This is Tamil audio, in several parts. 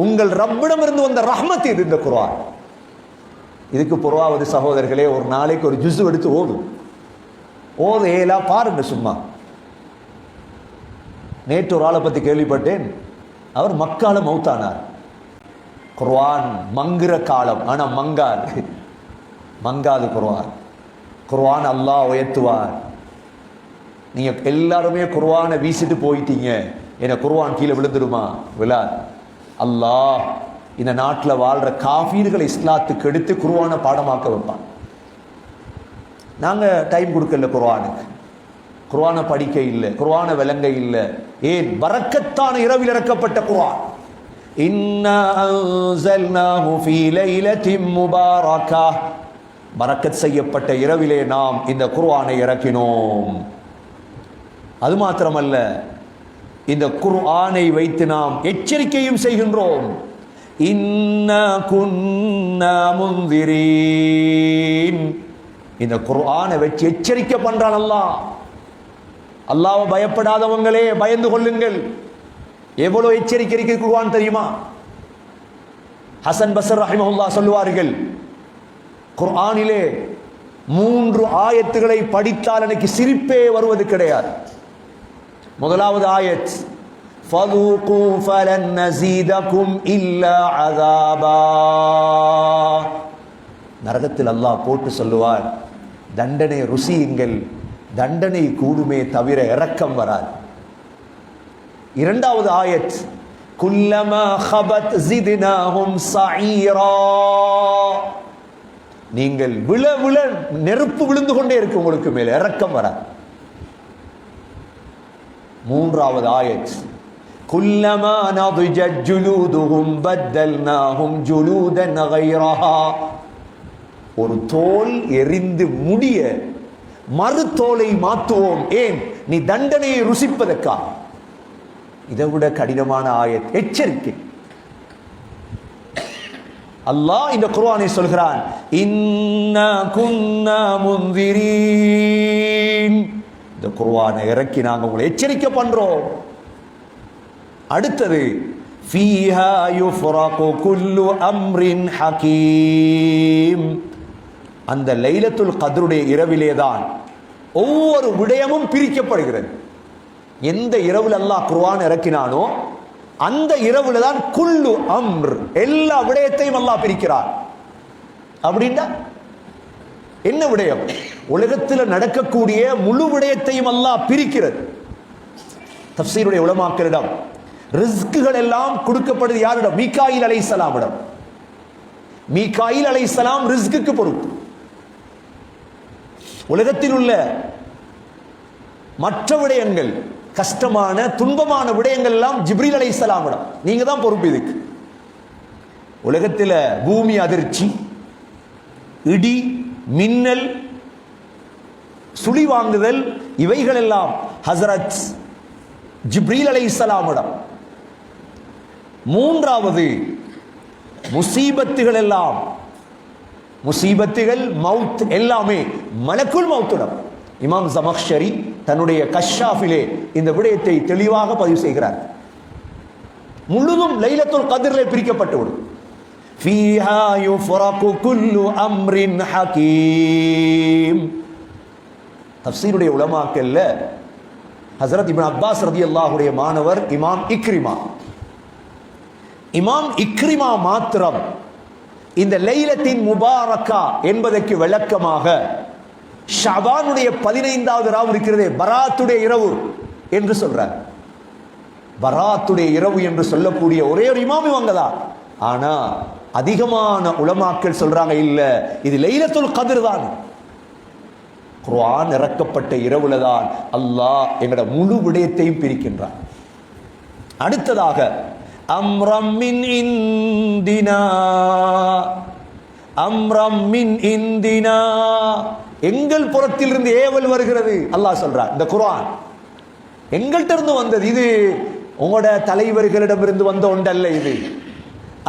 உங்கள் ரப்பிடம் இருந்து வந்த ரஹ்மத் இது இந்த குரான் இதுக்கு புறவாவது சகோதரர்களே ஒரு நாளைக்கு ஒரு ஜுசு எடுத்து ஓதும். ஓது ஏலா பாருங்க சும்மா. நேற்று ஒரு ஆளை பத்தி கேள்விப்பட்டேன். அவர் மக்கால மௌத்தானார். குர்வான் மங்குற காலம். ஆனா மங்காது. மங்காது குர்வான் குர்வான் அல்லாஹ் உயர்த்துவார். நீங்க எல்லாருமே குர்வானை வீசிட்டு போயிட்டீங்க. என்ன குர்வான் கீழே விழுந்துடுமா விழாது. அல்லாஹ் இந்த நாட்டில் வாழ்ற காஃபீர்களை இஸ்லாத்துக்கு எடுத்து குருவான பாடமாக்க வைப்பான். நாங்கள் டைம் கொடுக்கல குர்வானுக்கு குர்வானை படிக்க இல்லை குர்ஆனை விளங்க இல்லை. ஏன்? வரக்கத்தான இரவில் இறக்கப்பட்ட குர்வான் இன்னா பரக்கத் செய்யப்பட்ட இரவிலே நாம் இந்த குர்வானை இறக்கினோம். அது மாத்திரமல்ல இந்த குர்ஆனை வைத்து நாம் எச்சரிக்கையும் செய்கின்றோம். இன்ன குன்ன முந்திரீன் இந்த குர்ஆனை வச்சு எச்சரிக்கை பண்றான் அல்லாஹ். அல்லாஹ் பயப்படாதவங்களே பயந்து கொள்ளுங்கள். எவ்வளவு எச்சரிக்கை இருக்கு குர்ஆன் தெரியுமா? ஹசன் பசர் ரஹிமஹுல்லா சொல்லுவார்கள் குர்ஆனிலே மூன்று ஆயத்துகளை படித்தால் எனக்கு சிரிப்பே வருவது கிடையாது. முதலாவது ஆயத் فذوقوا فلن نزيدكم إلا عذابا நரகத்தில் அல்லாஹ் போட்டு சொல்லுவார் தண்டனை ருசியுங்கள் தண்டனை கூடுமே தவிர இரக்கம் வராது இரண்டாவது ஆயத் குல்லமா ஹபத் ஜிதினாஹும் சஈரா நீங்கள் விழ விழ நெருப்பு விழுந்து கொண்டே இருக்கு உங்களுக்கு மேல இரக்கம் வராது மூன்றாவது ஆயத். குல்லமா நதுஜத் ஜுலூதுஹும் பத்தல்நாஹும் ஜுலூதன் கைரஹா. ஒரு தோல் எரிந்து முடிய மறு தோலை மாற்றுவோம் ஏன்? நீ தண்டனையை ருசிப்பதற்கா இதை விட கடினமான ஆயத் எச்சரிக்கை. அல்லாஹ் இந்த குர்ஆனை சொல்கிறான் இன்ன குன்னா முந்திரீன் இந்த குருவானை இறக்கி நாங்கள் உங்களை எச்சரிக்கை பண்ணுறோம் அடுத்தது குல்லு அம்ரின் அந்த லைலத்துல் கதருடைய இரவிலே தான் ஒவ்வொரு விடயமும் பிரிக்கப்படுகிறது. எந்த இரவுல எல்லாம் குர்ஆன் இறக்கினானோ அந்த இரவுல தான் குல்லு அம்ர் எல்லா விடயத்தையும் அல்லாஹ் பிரிக்கிறார் அப்படின்னா என்ன விடயம்? உலகத்தில் நடக்கக்கூடிய முழு விடயத்தையும் அல்லாஹ் பிரிக்கிறது. தப்சீருடைய உலமாக்களிடம் ரிஸ்குகள் எல்லாம் கொடுக்கப்படுது யாரிடம்? மீகாயில் அலைசலாமிடம் மீகாயில் அலைசலாம் ரிஸ்குக்கு பொறுப்பு. உலகத்தில் உள்ள மற்ற விடயங்கள் கஷ்டமான துன்பமான விடயங்கள் எல்லாம் ஜிப்ரீல் அலைசலாமிடம் நீங்க தான் பொறுப்பு இதுக்கு. உலகத்தில் பூமி அதிர்ச்சி இடி மின்னல் சுழி வாங்குதல் இவைகள் எல்லாம் ஹசரத் ஜிப்ரீல் அலை இஸ்லாமிடம் மூன்றாவது முசீபத்துகள் எல்லாம் முசீபத்துகள் மவுத் எல்லாமே மலக்குல் மவுத்திடம் இமாம் ஜமக்ஷரி தன்னுடைய கஷாஃபிலே இந்த விடயத்தை தெளிவாக பதிவு செய்கிறார் முழுதும் லைலத்துல் கதிரிலே பிரிக்கப்பட்டுவிடும் فيها يفرق كل أمر حكيم தப்சீருடைய உலமாக்கல்ல ஹசரத் இபின் அப்பாஸ் ரதி அல்லாஹுடைய மாணவர் இமாம் இக்ரிமா. இமாம் இக்ரிமா மாத்திரம் இந்த லைலத்தின் முபாரக்கா என்பதற்கு விளக்கமாக ஷபானுடைய பதினைந்தாவது ராவு இருக்கிறதே பராத்துடைய இரவு என்று சொல்றார். பராத்துடைய இரவு என்று சொல்லக்கூடிய ஒரே ஒரு இமாம் இவங்க தான் ஆனா அதிகமான உலமாக்கள் சொல்றாங்க இல்ல இது லைலத்துல் கதிர் தான் குர்ஆன் இறக்கப்பட்ட இரவுல தான் அல்லாஹ் எங்கட முழு விடயத்தையும் பிரிக்கின்றான். அடுத்ததாக அம்ரம் மின் இந்தினா அம்ரம் மின் இந்தினா. எங்கள் புறத்திலிருந்து ஏவல் வருகிறது அல்லாஹ் சொல்றான் இந்த குர்ஆன். எங்கள்கிட்ட இருந்து வந்தது இது உங்களோட தலைவர்களிடமிருந்து வந்த ஒன்றல்ல இது.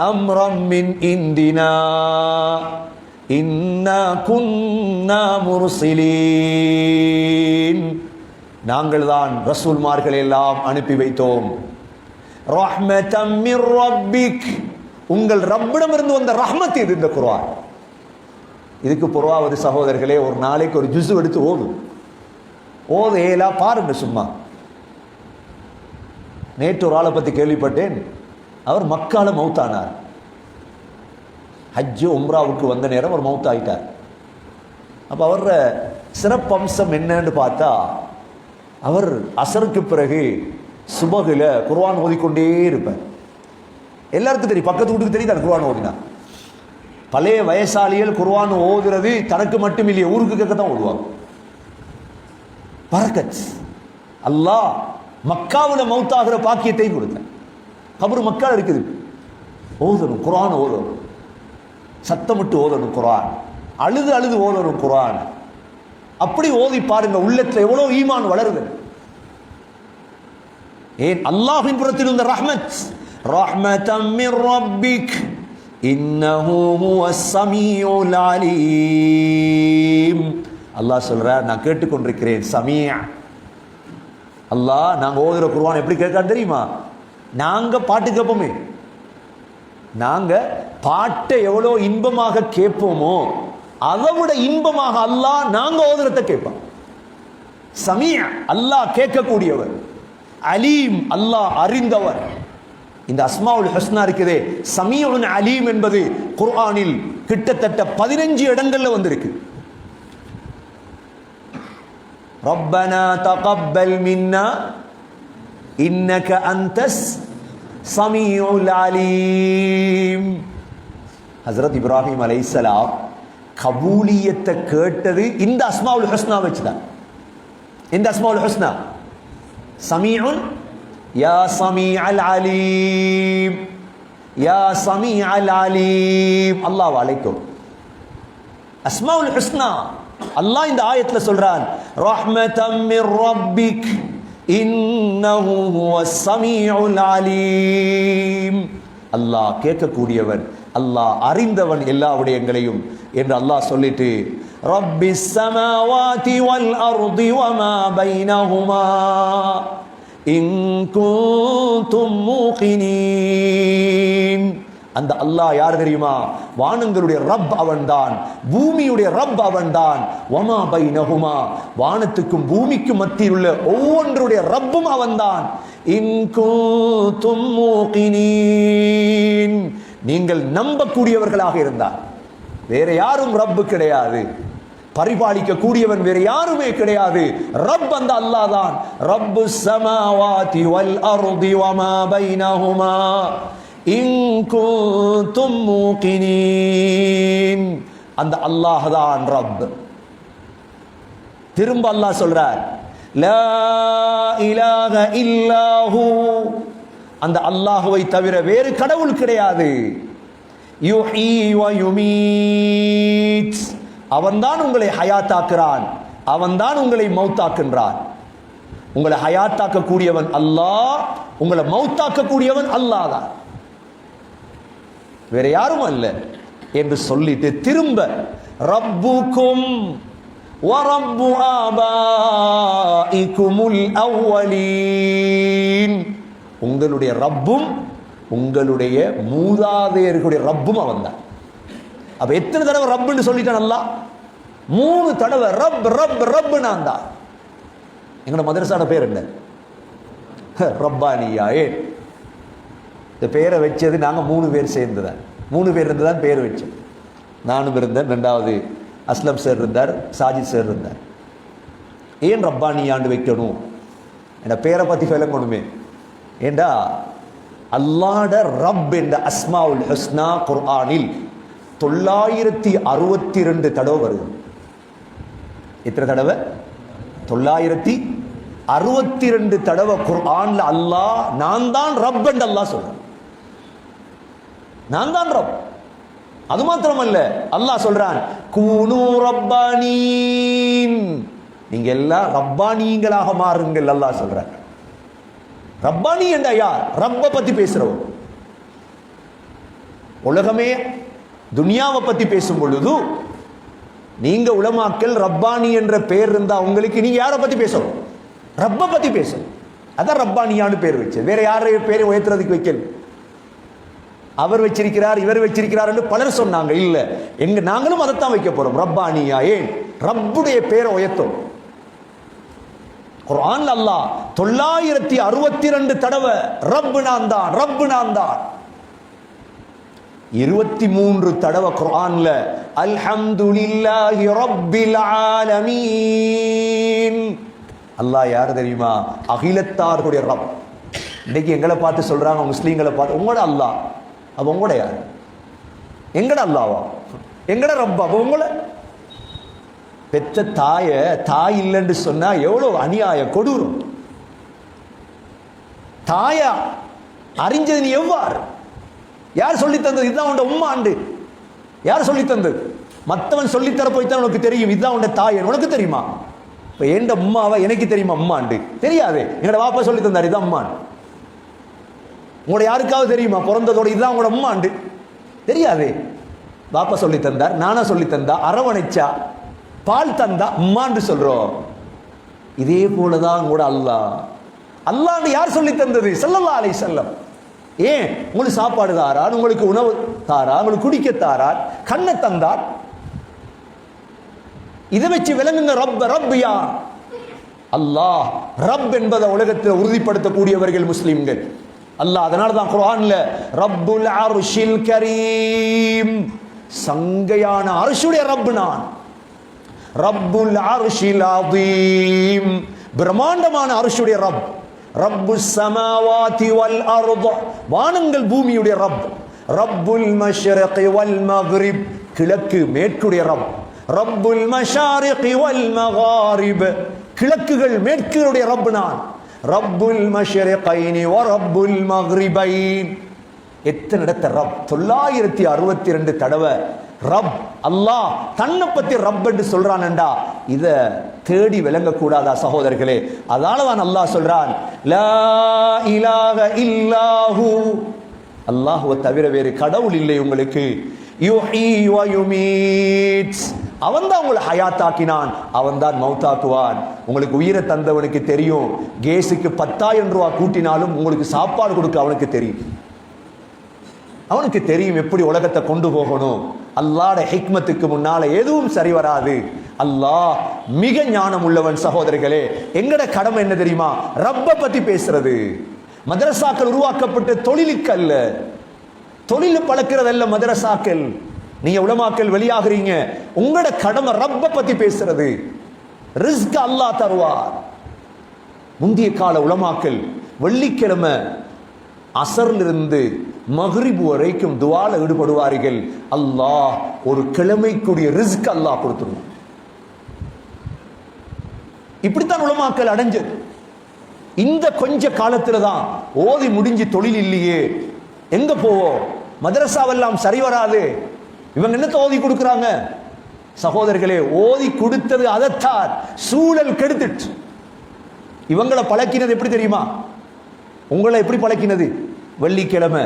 அம்ரம் மின் இந்தினா. இன்னா குன்னா முர்சிலீன். நாங்கள் தான் ரசூல்மார்கள் எல்லாம் அனுப்பி வைத்தோம். ரஹ்மதம் ரப்பிக். உங்கள் ரப்பிடமிருந்து வந்த ரஹ்மத் இது இந்த குர்ஆன். இதுக்கு புறவாவது சகோதரர்களே ஒரு நாளைக்கு ஒரு ஜுசு எடுத்து ஓதும் ஓது. ஏலா பாருங்க சும்மா. நேற்று ஒரு ஆளை பத்தி கேள்விப்பட்டேன். அவர் மக்கால மௌத்தானார். ஹஜ்ஜு உம்ராவுக்கு வந்த நேரம் அவர் மௌத் ஆகிட்டார் அப்போ அவர சிறப்பம்சம் என்னன்னு பார்த்தா அவர் அசருக்கு பிறகு சுபகில் குர்வான் ஓதிக்கொண்டே இருப்பார். எல்லாருக்கும் தெரியும் பக்கத்து வீட்டுக்கு தெரியும் தான் குர்வான் ஓதினா. பழைய வயசாளிகள் குர்வான் ஓதுறது தனக்கு மட்டும் இல்லையே ஊருக்கு கேட்க தான் ஓடுவாங்க. பரக்கத் அல்லாஹ் மக்காவில் மௌத்தாகிற பாக்கியத்தை கொடுத்தேன். கபரு மக்கள் இருக்குது. ஓதணும் குரான் ஓதணும். சத்தமிட்டு ஓதணும் குரான் அழுது அழுது ஓதணும் குரான் அப்படி ஓதி பாருங்க உள்ளத்தில் எவ்வளோ ஈமான் வளருது. ஏன்? அல்லாஹின் புறத்தில் இருந்த ரஹ்மத். ரஹ்மதம் மிர் ரப்பிக். இன்னஹு ஹுவஸ் ஸமீஉல் அலீம். அல்லாஹ் சொல்றார் நான் கேட்டுக்கொண்டிருக்கிறேன் சமீஅ அல்லாஹ் நாங்க ஓதுற குர்ஆன் எப்படி கேட்கான்னு தெரியுமா? நாங்க பாட்டு கேட்போமே. நாங்க பாட்டை எவ்வளோ இன்பமாக கேட்போமோ அதை விட இன்பமாக அல்லாஹ் நாங்க ஓதுறத கேட்போம் சமீஅ அல்லாஹ் கேட்கக்கூடியவர் அலீம் அல்லாஹ் அறிந்தவர் இந்த அஸ்மாவுல் ஹஸ்னா இருக்குதே சமீஉன் அலீம் என்பது குர்ஆனில் கிட்டத்தட்ட பதினஞ்சு இடங்கள்ல வந்திருக்கு ربنا تقبل منا إنك أنت சமியுல் அலீம் ஹசரத் இப்ராஹிம் அலை இஸ்லாம் கபூலியத்தை கேட்டது இந்த அஸ்மாவுல் ஹஸ்னா வச்சுதான் இந்த அஸ்மாவுல் ஹஸ்னா சமீஉன் யா சமீ அல் அலீம் யா சமீ அல் அலீம் அல்லாஹ் அலைக்கும் அஸ்மாவுல் ஹஸ்னா அல்லாஹ் இந்த ஆயத்தில் சொல்றான் ரஹ்மதம் மிர் ரப்பிக் இன்னஹு ஹுவஸ் ஸமீஉல் அலீம் அல்லாஹ் கேட்கக்கூடியவன் அல்லாஹ் அறிந்தவன் எல்லா விடயங்களையும் என்று அல்லாஹ் சொல்லிட்டு ரப்பி ஸமாவாதி வல் அர்தி வமா பைனஹுமா இன் குன்தும் மூகினீன். அந்த அல்லாஹ் யார் தெரியுமா? வானங்களுடைய ரப் அவன்தான். பூமியுடைய ரப் அவன்தான். பை நகுமா வானத்துக்கும் பூமிக்கும் மத்தியில் உள்ள ஒவ்வொன்றுடைய ரப்பும் அவன்தான். இன் நீங்கள் நம்பக்கூடியவர்களாக இருந்தார் வேற யாரும் ரப்பு கிடையாது. பரிபாலிக்க கூடியவன் வேற யாருமே கிடையாது. ரப் அந்த அல்லாஹ் தான். ரப்பு சமாவாதி வல் அர்தி வமா பைனஹுமா. இன் குன்தும் மூகினீன் அந்த அல்லாஹ் தான் ரப். திரும்ப அல்லாஹ் சொல்றார் லா இலாக இல்லாஹு. அந்த அல்லாஹுவை தவிர வேறு கடவுள் கிடையாது. யுஹி வ யுமீத். அவன்தான் உங்களை ஹயாத்தாக்குறான் அவன்தான் உங்களை மௌத்தாக்குன்றான். உங்களை ஹயாத்தாக்க கூடியவன் அல்லாஹ் உங்களை மௌத்தாக்க கூடியவன் அல்லாஹ் தான். வேற யாரும் அல்ல என்று சொல்லிட்டு திரும்ப ரப்புக்கும் வரப்பு ஆபாஇக்குமுல் அவ்வலீன். உங்களுடைய ரப்பும் உங்களுடைய மூதாதையர்களுடைய ரப்பும் அவன்தான். அப்ப எத்தனை தடவை ரப்புன்னு சொல்லிட்டான் நல்லா மூணு தடவை ரப் ரப் ரப் நான் தான் எங்களோட மதரசான பேர் என்ன? ரப்பானியா ஏன் இந்த பேரை வச்சது நாங்கள் மூணு பேர் சேர்ந்து தான் மூணு பேர் இருந்து தான் பேர் வச்சோம். நானும் இருந்தேன் ரெண்டாவது அஸ்லம் சார் இருந்தார் சாஜித் சார் இருந்தார். ஏன் ரப்பானியாண்டு வைக்கணும்? என் பேரை பற்றி விளங்கணுமே. ஏண்டா? அல்லாட ரப் என்ற அஸ்மாவுல் ஹஸ்னா குர்ஆனில் தொள்ளாயிரத்தி அறுபத்தி ரெண்டு தடவை வருது. எத்தனை தடவை? தொள்ளாயிரத்தி அறுபத்தி ரெண்டு தடவை குர்ஆன்ல அல்லாஹ் நான் தான் ரப் என்று அல்லாஹ் சொல்கிறேன் நான் தான் ரப் அது மாத்திரமல்ல அல்லாஹ் சொல்றான் கூனு ரப்பானீன் நீங்க எல்லாம் ரப்பானீங்களாக மாறுங்கள் அல்லாஹ் சொல்றாங்க ரப்பானி என்றா யார்? ரப்ப பத்தி பேசுறவர் உலகமே துனியாவை பத்தி பேசும் பொழுது நீங்க உலமாக்கள் ரப்பானி என்ற பெயர் இருந்தா உங்களுக்கு நீங்க யாரை பத்தி பேசணும்? ரப்ப பத்தி பேசணும். அதான் ரப்பானியான்னு பேர் வச்சு வேற யாரையும் பேரை உயர்த்துறதுக்கு வைக்கணும் அவர் வச்சிருக்கிறார் இவர் வச்சிருக்கிறார் என்று பலர் சொன்னாங்க. இல்ல எங்க நாங்களும் அதைத்தான் வைக்க போறோம். ரப்பானியா ஏன்? ரப்புடைய பேரை உயர்த்தும். குரான் அல்லாஹ் தொள்ளாயிரத்தி அறுபத்தி ரெண்டு தடவை ரப்பு நான் தான் ரப்பு நான் தான். இருபத்தி மூன்று தடவை குரான்ல அல்ஹம்துலில்லாஹி ரப்பில் ஆலமீன். அல்லாஹ் யார் தெரியுமா? அகிலத்தார்களுடைய ரப். இன்னைக்கு எங்களை பார்த்து சொல்றாங்க முஸ்லீம்களை பார்த்து. உங்களோட அல்லாஹ். அப்போ உங்களோட யார் எங்கட அல்லாவா எங்கட ரப்பா அப்போ உங்களை பெற்ற தாய தாய் இல்லைன்னு சொன்னால் எவ்வளோ அநியாய கொடூரம் தாயா அறிஞ்சது நீ எவ்வாறு யார் சொல்லி தந்தது இதுதான் உண்ட உம்மாண்டு யார் சொல்லி தந்தது மற்றவன் சொல்லித்தர போய்த்தான் உனக்கு தெரியும் இதுதான் உண்ட தாய் உனக்கு தெரியுமா இப்போ எந்த உம்மாவை எனக்கு தெரியுமா அம்மாண்டு தெரியாது என்னோட வாப்பா சொல்லி தந்தார் இதுதான் உம்மான் உங்களோட யாருக்காவது தெரியுமா? பிறந்ததோட இதுதான் உங்களோட அம்மாண்டு. தெரியாது. பாப்பா சொல்லி தந்தார் நானா சொல்லி தந்தா அரவணைச்சா பால் தந்தா உம்மாண்டு சொல்றோம். இதே போலதான் கூட அல்லாஹ் அல்லாஹ்னு யார் சொல்லி தந்தது? செல்லல்லா அலை செல்லம் ஏன்? உங்களுக்கு சாப்பாடு தாரான் உங்களுக்கு உணவு தாரா உங்களுக்கு குடிக்க தாரார் கண்ணை தந்தார். இதை வச்சு விளங்குங்க ரப் ரப் யா அல்லாஹ் ரப் என்பதை உலகத்தில் உறுதிப்படுத்தக்கூடியவர்கள் முஸ்லிம்கள். அல்லாஹ் அதனால தான் குர்ஆன்ல ரப்புல் அர்ஷில் கரீம். சங்கையான அர்ஷுடைய ரப் நான். ரப்புல் அர்ஷில் அதீம் பிரம்மாண்டமான அர்ஷுடைய ரப். ரப்பு சமாவாதி வல் அர்த. வானங்கள் பூமியுடைய ரப். ரப்புல் மஷ்ரிகி வல் மக்ரிப். கிழக்கு மேற்குடைய ரப். ரப்புல் மஷாரிகி வல் மகாரிப். கிழக்குகள் மேற்குடைய ரப் நான். ரப்புல் மஷ்ரிகைனி வ ரப்புல் மக்ரிபைன் எத்தனை இடத்த ரப்? தொள்ளாயிரத்தி அறுபத்தி ரெண்டு தடவை ரப் அல்லாஹ் தன்னை பத்தி ரப் என்று சொல்றான்டா இத தேடி விளங்கக்கூடாதா சகோதரர்களே? அதனால தான் அல்லாஹ் சொல்றான் லா இலாக இல்லாஹு. அல்லாஹுவை தவிர வேறு கடவுள் இல்லை உங்களுக்கு. யுஹீ வ மீட்ஸ் அவன் தான் உங்களை ஹயாத்தாக்கினான். அவன் தான் மௌத்தாக்குவான். உங்களுக்கு உயிரை தந்தவனுக்கு தெரியும். கேஸுக்கு பத்தாயிரம் ரூபா கூட்டினாலும் உங்களுக்கு சாப்பாடு கொடுக்க அவனுக்கு தெரியும். அவனுக்கு தெரியும் எப்படி உலகத்தை கொண்டு போகணும். அல்லாட ஹிக்மத்துக்கு முன்னால எதுவும் சரி வராது. அல்லாஹ் மிக ஞானம் உள்ளவன் சகோதரர்களே எங்கட கடமை என்ன தெரியுமா? ரப்ப பத்தி பேசுறது. மதரசாக்கள் உருவாக்கப்பட்ட தொழிலுக்கு அல்ல. தொழில் பழக்கிறதல்ல மதரசாக்கள். நீங்க உலமாக்கல் வெளியாகிறீங்க. உங்களோட கடமை ரப்ப பத்தி பேசுறது. ரிஸ்க் அல்லாஹ் தருவார். முந்திய கால உலமாக்கல் வெள்ளிக்கிழமை அசர்லிருந்து மஹ்ரிப் வரைக்கும் துவால ஈடுபடுவார்கள். அல்லாஹ் ஒரு கிழமைக்குரிய ரிஸ்க் அல்லாஹ் கொடுத்துருவான். இப்படித்தான் உலமாக்கல் அடைஞ்சது. இந்த கொஞ்ச காலத்துல தான் ஓதி முடிஞ்சு தொழில் இல்லையே. எங்க போவோம்? மதரசாவெல்லாம் சரி வராது. இவங்க என்னத்தை ஓதி கொடுக்குறாங்க? சகோதரர்களே ஓதி கொடுத்தது அதத்தார் சூழல் கெடுத்துட்டு. இவங்களை பழக்கினது எப்படி தெரியுமா? உங்களை எப்படி பழக்கினது? வெள்ளிக்கிழமை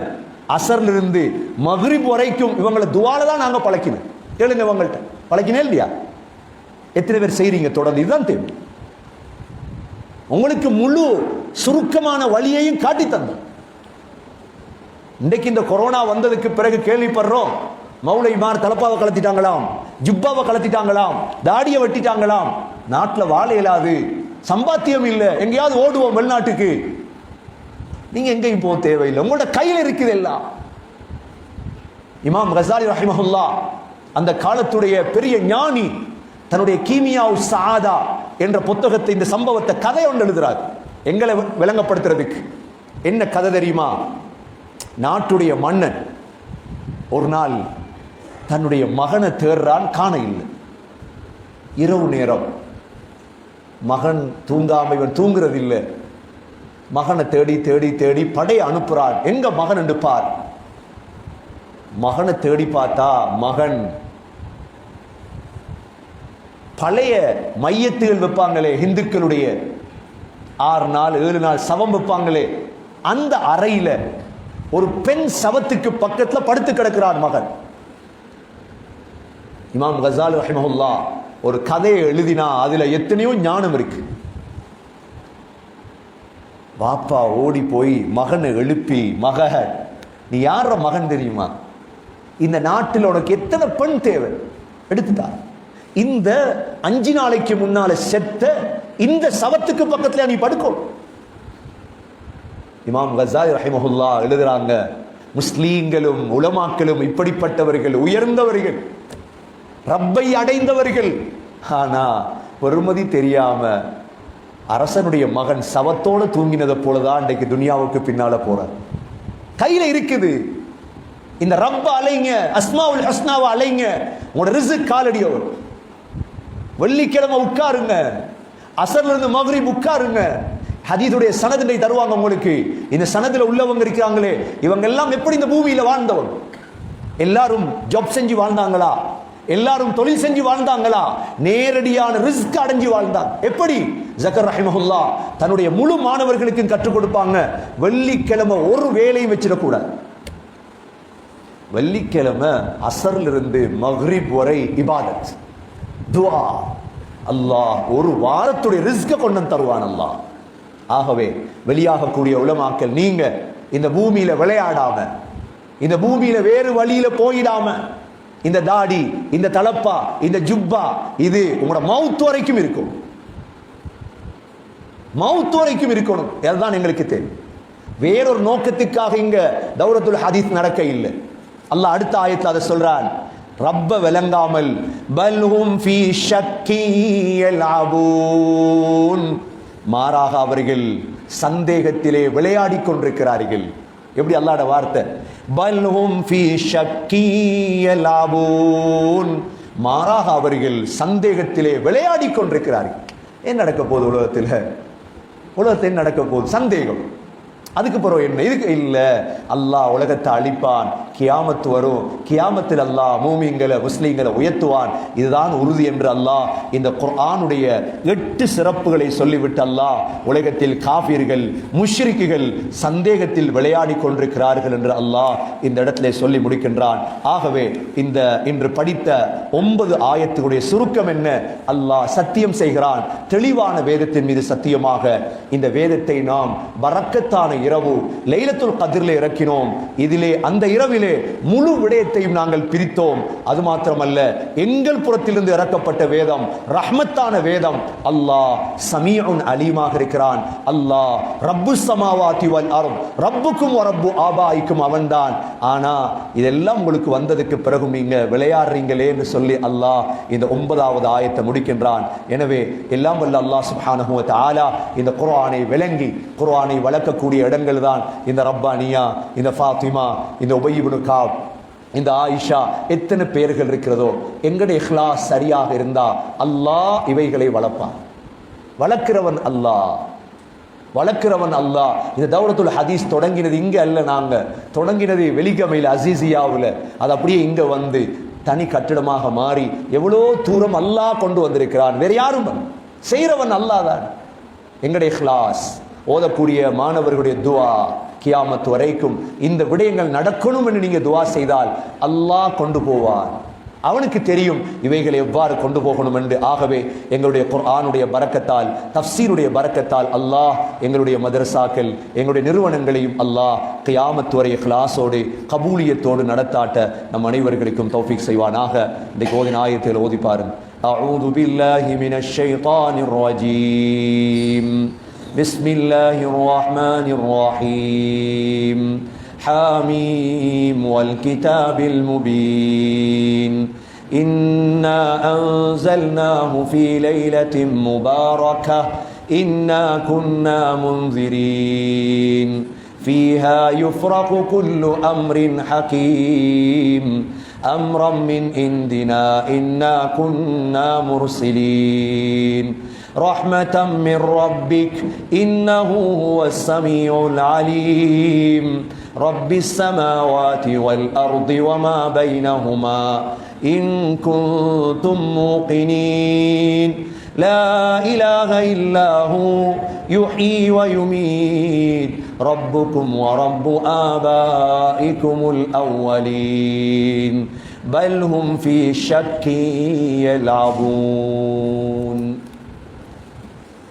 அசர்ல இருந்து மகிரிப் வரைக்கும் இவங்களை துவால தான் நாங்க பழக்கினோம். கேளுங்க இவங்கள்ட்ட. பழக்கினே இல்லையா? எத்தனை பேர் செய்றீங்க? தொடர்ந்து இதுதான் தேவை. உங்களுக்கு முழு சுருக்கமான வழியையும் காட்டி தந்தோம். இன்றைக்கு இந்த கொரோனா வந்ததுக்கு பிறகு கேள்விப்படுறோம். மௌலைமார் தலப்பாவை கலத்திட்டாங்களாம் ஜிப்பாவை கலத்திட்டாங்களாம் தாடியை வெட்டிட்டாங்களாம். நாட்டில் வாழ இயலாது சம்பாத்தியம் இல்லை எங்கேயாவது ஓடுவோம் வெளிநாட்டுக்கு. நீங்க எங்கேயும் போக தேவையில்லை உங்களோட கையில் இருக்குது எல்லாம். இமாம் கசாலி ரஹிமஹுல்லா அந்த காலத்துடைய பெரிய ஞானி தன்னுடைய கீமியா சாதா என்ற புத்தகத்தை இந்த சம்பவத்தை கதை ஒன்று எழுதுறார் எங்களை விளங்கப்படுத்துறதுக்கு. என்ன கதை தெரியுமா? நாட்டுடைய மன்னன் ஒரு நாள் தன்னுடைய மகனை தேடுறான் காண இல்லை இரவு நேரம். மகன் தூங்காமல் இவன் தூங்குறதில்லை. மகனை தேடி தேடி தேடி படை அனுப்புகிறான் எங்க மகன் என்று பார். மகனை தேடி பார்த்தா மகன் பழைய மையத்துகள் வைப்பாங்களே இந்துக்களுடைய ஆறு நாள் ஏழு நாள் சவம் வைப்பாங்களே. அந்த அறையில ஒரு பெண் சவத்துக்கு பக்கத்தில் படுத்து கிடக்கிறான் மகன். இமாம் கசால் ரஹிமஹுல்லா ஒரு கதையை எழுதினா அதுல எத்தனையோ ஞானம் இருக்கு. வாப்பா ஓடி போய் மகனை எழுப்பி மக நீ யார மகன் தெரியுமா? இந்த நாட்டில் உனக்கு எத்தனை பெண் தேவை? எடுத்துட்டா. இந்த அஞ்சு நாளைக்கு முன்னால செத்த இந்த சவத்துக்கு பக்கத்துல நீ படுக்கும் இமாம் கசாய் ரஹிமஹுல்லா எழுதுறாங்க முஸ்லீம்களும் உலமாக்களும் இப்படிப்பட்டவர்கள் உயர்ந்தவர்கள் ரப்பை அடைந்தவர்கள். ஆனா வெறுமதி தெரியாம அரசனுடைய மகன் சவத்தோடு தூங்கினதை போலதான் இன்றைக்கு துனியாவுக்கு பின்னால போறார். கையில இருக்குது. இந்த ரப்ப அலைங்க அஸ்மாவுல் ஹஸ்னாவை அலைங்க. உங்களோட ரிசு காலடியோர் வெள்ளிக்கிழமை உட்காருங்க. அசர்ல இருந்து மகரிப் உட்காருங்க. ஹதீதுடைய சனதினை தருவாங்க உங்களுக்கு. இந்த சனதுல உள்ளவங்க இருக்கிறாங்களே. இவங்க எல்லாம் எப்படி இந்த பூமியில வாழ்ந்தவங்க? எல்லாரும் ஜாப் செஞ்சு வாழ்ந்தாங்களா? எல்லாரும் தொழில் செஞ்சு வாழ்ந்தாங்களா? நேரடியான ரிஸ்க் அடைஞ்சு வாழ்ந்தாங்க எப்படி? ஜக்கர் ரஹிமஹுல்லா தன்னுடைய முழு மாணவர்களுக்கும் கற்றுக் கொடுப்பாங்க. வெள்ளிக்கிழமை ஒரு வேலையும் வச்சிடக்கூடாது. வெள்ளிக்கிழமை அசர்ல இருந்து மஹ்ரிப் வரை இபாதத். துவா. அல்லாஹ் ஒரு வாரத்துடைய ரிஸ்க கொண்டு வந்து தருவான் அல்லாஹ். ஆகவே வெளியாகக்கூடிய உலமாக்கள் நீங்க இந்த பூமியில விளையாடாம இந்த பூமியில வேறு வழியில போயிடாம இந்த தாடி இந்த தலப்பா இந்த ஜுப்பா இது உங்களோட மவுத் வரைக்கும் இருக்கும். மவுத் வரைக்கும் இருக்கணும். அதுதான் எங்களுக்கு தெரியும் வேறொரு நோக்கத்துக்காக இங்க தௌரத்துல் ஹதீஸ் நடக்க இல்லை. அல்லாஹ் அடுத்த ஆயத்தில் அதை சொல்றான். ரப்ப விளங்காமல் பல்ஹும் ஃபீ ஷக்கி மாறாக அவர்கள் சந்தேகத்திலே விளையாடி கொண்டிருக்கிறார்கள். எப்படி அல்லாட வார்த்தை? பல்ஹும் ஃபி ஷக்கி மாறாக அவர்கள் சந்தேகத்திலே விளையாடி கொண்டிருக்கிறார்கள். என்ன நடக்க போகுது உலகத்தில்? உலகத்தில் என்ன நடக்க போகுது? சந்தேகம். அதுக்கு பிறகு என்ன? இதுக்கு இல்லை. அல்லாஹ் உலகத்தை அழிப்பான். கியாமத்து வரும். கியாமத்தில் அல்லாஹ் மூமிங்களை முஸ்லீம்களை உயர்த்துவான். இதுதான் உறுதி என்று அல்லாஹ் இந்த குர்ஆனுடைய எட்டு சிறப்புகளை சொல்லிவிட்டு அல்லாஹ் உலகத்தில் காபீர்கள் முஷ்ரிக்குகள் சந்தேகத்தில் விளையாடி கொண்டிருக்கிறார்கள் என்று அல்லாஹ் இந்த இடத்திலே சொல்லி முடிக்கின்றான். ஆகவே இந்த இன்று படித்த ஒன்பது ஆயத்துடைய சுருக்கம் என்ன? அல்லாஹ் சத்தியம் செய்கிறான். தெளிவான வேதத்தின் மீது சத்தியமாக இந்த வேதத்தை நாம் வரக்கத்தான இரவு லைலத்துல் கதிரில் இறக்கினோம். இதிலே அந்த இரவிலே முழு விடயத்தையும் நாங்கள் பிரித்தோம். அது மாத்திரமல்ல எங்கள் புறத்திலிருந்து இறக்கப்பட்ட வேதம் ரஹ்மத்தான வேதம். அல்லாஹ் சமீஉன் அலீமாக இருக்கிறான். அல்லாஹ் ரப்பு சமாவாதி வல் அருள் ரப்புக்கும் ரப்பு ஆபாய்க்கும் அவன்தான். ஆனா இதெல்லாம் உங்களுக்கு வந்ததுக்கு பிறகும் நீங்க விளையாடுறீங்களேன்னு சொல்லி அல்லாஹ் இந்த ஒன்பதாவது ஆயத்தை முடிக்கின்றான். எனவே எல்லாம் வல்ல அல்லாஹ் சுப்ஹானஹு வ தஆலா இந்த குர்ஆனை விளங்கி குர்ஆனை வளர்க்கக்கூடிய இடங்கள் தான் இந்த ரப்பானியா இந்த ஃபாத்திமா இந்த உபயிபு ஒரு காப் இந்த ஆயிஷா எத்தனை பேர்கள் இருக்கிறதோ எங்களுடைய இஹ்லாஸ் சரியாக இருந்தா அல்லாஹ் இவைகளை வளர்ப்பான் வளர்க்கிறவன் அல்லாஹ். வளர்க்கிறவன் அல்லாஹ். இந்த தௌரத்துல் ஹதீஸ் தொடங்கினது இங்கே அல்ல நாங்கள் தொடங்கினது வெலிகமையில் அசீசியாவில். அது அப்படியே இங்கே வந்து தனி கட்டிடமாக மாறி எவ்வளோ தூரம் அல்லாஹ் கொண்டு வந்திருக்கிறான். வேறு யாரும் செய்கிறவன் அல்லாதான் எங்களுடைய இஹ்லாஸ் ஓதக்கூடிய மாணவர்களுடைய துவா. கியாமத் வரைக்கும் இந்த விடயங்கள் நடக்கணும் என்று நீங்க துவா செய்தால் அல்லாஹ் கொண்டு போவார் அவனுக்கு தெரியும் இவைகளை எவ்வாறு கொண்டு போகணும் என்று ஆகவே எங்களுடைய குர்ஆனுடைய பரக்கத்தால் தஃப்சீருடைய பரக்கத்தால் அல்லாஹ் எங்களுடைய மதரசாக்கள் எங்களுடைய நிறுவனங்களையும் அல்லாஹ் கியாமத் வரை இஹ்லாஸோடு கபூலியத்தோடு நடத்தாட்ட நம் அனைவர்களுக்கும் தௌஃபீக் செய்வானாக இன்றைக்கு ஓதின ஆயத்தில் ஓதி பாருங்க أعوذ بالله من الشيطان الرجيم بسم الله الرحمن الرحيم حاميم والكتاب المبين إنا أنزلناه في ليلة مباركة إنا كنا منذرين فيها يفرق كل أمر حكيم أمرا من عندنا إنا كنا مرسلين رحمة من ربك إنه هو السميع العليم. رب السماوات والأرض وما بينهما إن كنتم موقنين. لا إله إلا هو يحيي ويميت. ربكم ورب آبائكم الأولين. بل هم في شك يلعبون.